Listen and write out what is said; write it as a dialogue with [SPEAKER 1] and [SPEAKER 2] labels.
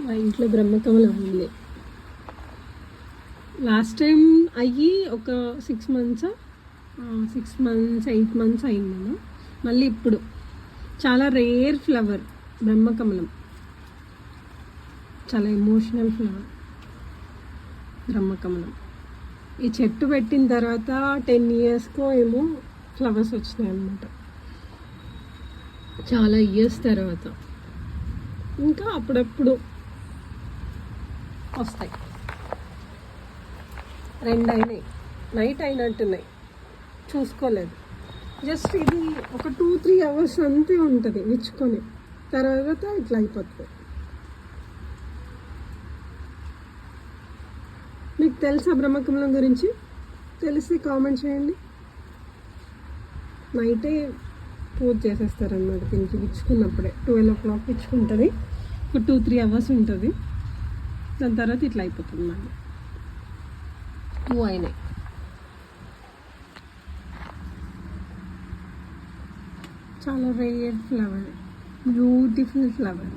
[SPEAKER 1] మా ఇంట్లో బ్రహ్మకమలం ఉంది. లాస్ట్ టైం అయ్యి ఒక six months six months eight months అయిందేమో మళ్ళీ ఇప్పుడు. చాలా రేర్ ఫ్లవర్ బ్రహ్మకమలం. చాలా ఎమోషనల్ ఫ్లవర్ బ్రహ్మకమలం. ఈ చెట్టు పెట్టిన తర్వాత టెన్ ఇయర్స్కో ఏమో ఫ్లవర్స్ వచ్చినాయి అన్నమాట. చాలా ఇయర్స్ తర్వాత. ఇంకా అప్పుడప్పుడు వస్తాయి. రెండు అయినాయి నైట్ అయినట్టున్నాయి చూసుకోలేదు. జస్ట్ ఇది ఒక టూ త్రీ అవర్స్ అంతే ఉంటుంది విచ్చుకొని తర్వాత ఇట్లా అయిపోతుంది. మీకు తెలుసా బ్రహ్మకమలం గురించి? తెలిసి కామెంట్ చేయండి. నైటే పూజ చేసేస్తారు అన్నమాట దీనికి విచ్చుకున్నప్పుడే ట్వెల్వ్ ఓ క్లాక్ విచ్చుకుంటుంది ఒక టూ త్రీ అవర్స్ ఉంటుంది. దాని తర్వాత ఇట్లా అయిపోతుంది మళ్ళీ. టూ అయినాయి. చాలా రేర్ ఫ్లవర్ బ్యూటిఫుల్ ఫ్లవర్